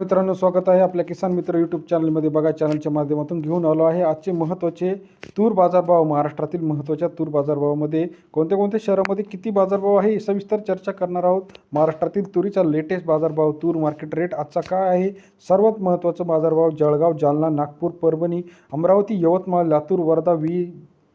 मित्रांनो स्वागत आहे आपल्या किसान मित्र यूट्यूब चॅनलमध्ये बघा चॅनलच्या माध्यमातून घेऊन आलो आहे. आजचे महत्त्वाचे तूर बाजारभाव महाराष्ट्रातील महत्त्वाच्या तूर बाजारभावामध्ये कोणत्या कोणत्या शहरामध्ये किती बाजारभाव आहे सविस्तर चर्चा करणार आहोत. महाराष्ट्रातील तुरीचा लेटेस्ट बाजारभाव तूर मार्केट रेट आजचा काय आहे? सर्वात महत्त्वाचा बाजारभाव जळगाव जालना नागपूर परभणी अमरावती यवतमाळ लातूर वर्धा वी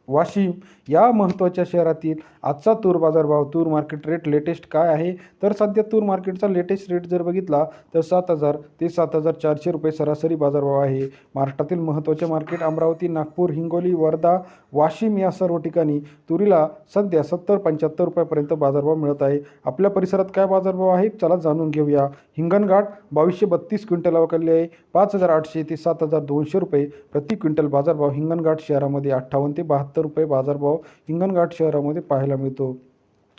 वाशिम. या महत्त्वाच्या शहरातील आजचा तूर बाजारभाव तूर मार्केट रेट लेटेस्ट काय आहे? तर सध्या तूर मार्केटचा लेटेस्ट रेट जर बघितला तर सात हजार ते सात हजार चारशे रुपये सरासरी बाजारभाव आहे. महाराष्ट्रातील महत्त्वाचे मार्केट अमरावती नागपूर हिंगोली वर्धा वाशिम या सर्व ठिकाणी तुरीला सध्या सत्तर पंच्याहत्तर रुपयापर्यंत बाजारभाव मिळत आहे. आपल्या परिसरात काय बाजारभाव आहे? चला जाणून घेऊया. हिंगणघाट बावीसशे बत्तीस क्विंटल अवकाळले आहे. पाच हजार आठशे ते सात हजार दोनशे रुपये प्रति क्विंटल बाजारभाव हिंगणघाट शहरामध्ये अठ्ठावन्न ते बहात्तर रुपये बाजारभाव हिंगणघाट शहरामध्ये पाहायला मिळतो.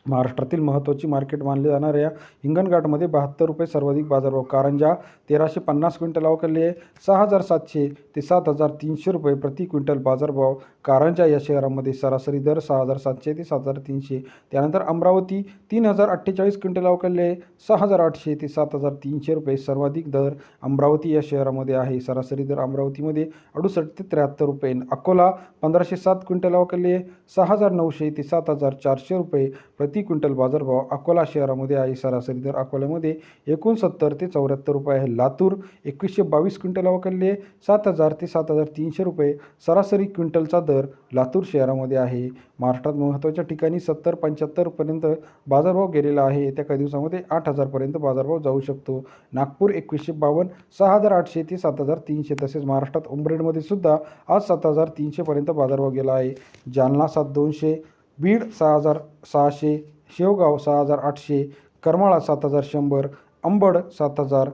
महाराष्ट्रातील महत्त्वाची मार्केट मानले जाणाऱ्या हिंगणघाटमध्ये बहात्तर रुपये सर्वाधिक बाजारभाव. कारंजा तेराशे पन्नास क्विंटल अवकाळली आहे. सहा हजार सातशे ते सात हजार तीनशे रुपये प्रति क्विंटल बाजारभाव. कारंजा या शहरामध्ये सरासरी दर सहा हजार सातशे ते सात हजार तीनशे. त्यानंतर अमरावती तीन हजार अठ्ठेचाळीस क्विंटल अवकाळले आहे. सहा हजार आठशे ते सात हजार तीनशे रुपये सर्वाधिक दर अमरावती या शहरामध्ये आहे. सरासरी दर अमरावतीमध्ये अडुसष्ट ते त्र्याहत्तर रुपये. अकोला पंधराशे सात क्विंटल अवकाळली आहे. सहा हजार नऊशे ते सात हजार चारशे रुपये प्रति क्विंटल बाजारभाव अकोला शहरामध्ये आहे. सरासरी दर अकोल्यामध्ये एकोणसत्तर ते चौऱ्याहत्तर रुपये आहे. लातूर एकवीसशे बावीस क्विंटल अवकलले सात हजार ते सात हजार तीनशे रुपये सरासरी क्विंटलचा दर लातूर शहरामध्ये आहे. महाराष्ट्रात महत्त्वाच्या ठिकाणी सत्तर पंच्याहत्तरपर्यंत बाजारभाव गेलेला आहे. येत्या काही दिवसामध्ये आठ हजारपर्यंत बाजारभाव जाऊ शकतो. नागपूर एकवीसशे बावन्न सहा हजार आठशे ते सात हजार तीनशे तसेच महाराष्ट्रात उमरेडमध्ये सुद्धा आज सात हजार तीनशेपर्यंत बाजारभाव गेला आहे. जालना सात दोनशे बीड सहा हजार सहाशे शेवगाव सहा हजार आठशे करमाळा सात हजार शंभर अंबड सात हजार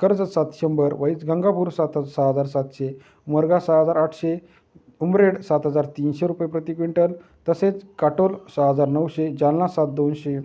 कर्जत सात शंभर वैज गंगापूर सात सहा हजार सातशे उमरगा सहा हजार आठशे उमरेड सात हजार तीनशे रुपये प्रति क्विंटल तसेच काटोल सहा हजार नऊशे जालना सात दोनशे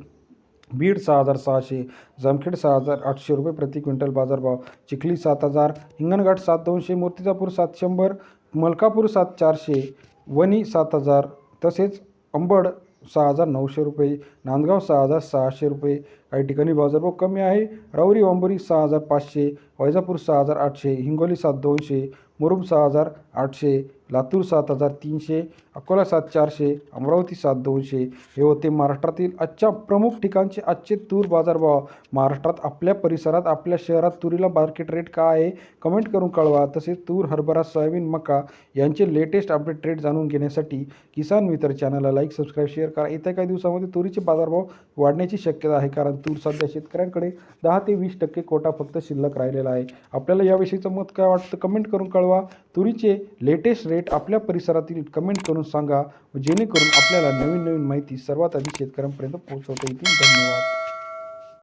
बीड सहा हजार सहाशे जामखेड सहा हजार आठशे रुपये प्रति क्विंटल बाजारभाव चिखली सात हजार हिंगणघाट सात दोनशे मूर्तिजापूर सात शंभर मलकापूर सात चारशे वणी सात हजार तसेच अंबड सहा हजार नऊशे रुपये. नांदगाव सहा हजार सहाशे रुपये. काही ठिकाणी बाजारभाव कमी आहे. राऊरी वांबोरी सहा हजार पाचशे. वैजापूर सहा हजार आठशे. हिंगोली सात दोनशे. मुरुम सहा हजार आठशे लातूर सात हजार तीनशे अकोला सात चारशे अमरावती सात दोनशे. हे होते महाराष्ट्रातील आजच्या प्रमुख ठिकाणचे आजचे तूर बाजारभाव. महाराष्ट्रात आपल्या परिसरात आपल्या शहरात तुरीला मार्केट रेट काय आहे? कमेंट करून कळवा. तसेच तूर हरभरा सोयाबीन मका यांचे लेटेस्ट अपडेट रेट जाणून घेण्यासाठी किसान मित्र चॅनलला लाईक सबस्क्राईब शेअर करा. येत्या काही दिवसामध्ये तुरीचे बाजारभाव वाढण्याची शक्यता आहे कारण तूर सध्या शेतकऱ्यांकडे दहा ते वीस टक्के कोटा फक्त शिल्लक राहिलेला आहे. आपल्याला याविषयीचं मत काय वाटतं? कमेंट करून कळवा. तुरीचे लेटेस्ट रेट आपल्या परिसरातील कमेंट करून सांगा. जेणेकरून आपल्याला नवीन नवीन माहिती सर्वात आधी शेतकऱ्यांपर्यंत पोहोचवता येतील. धन्यवाद.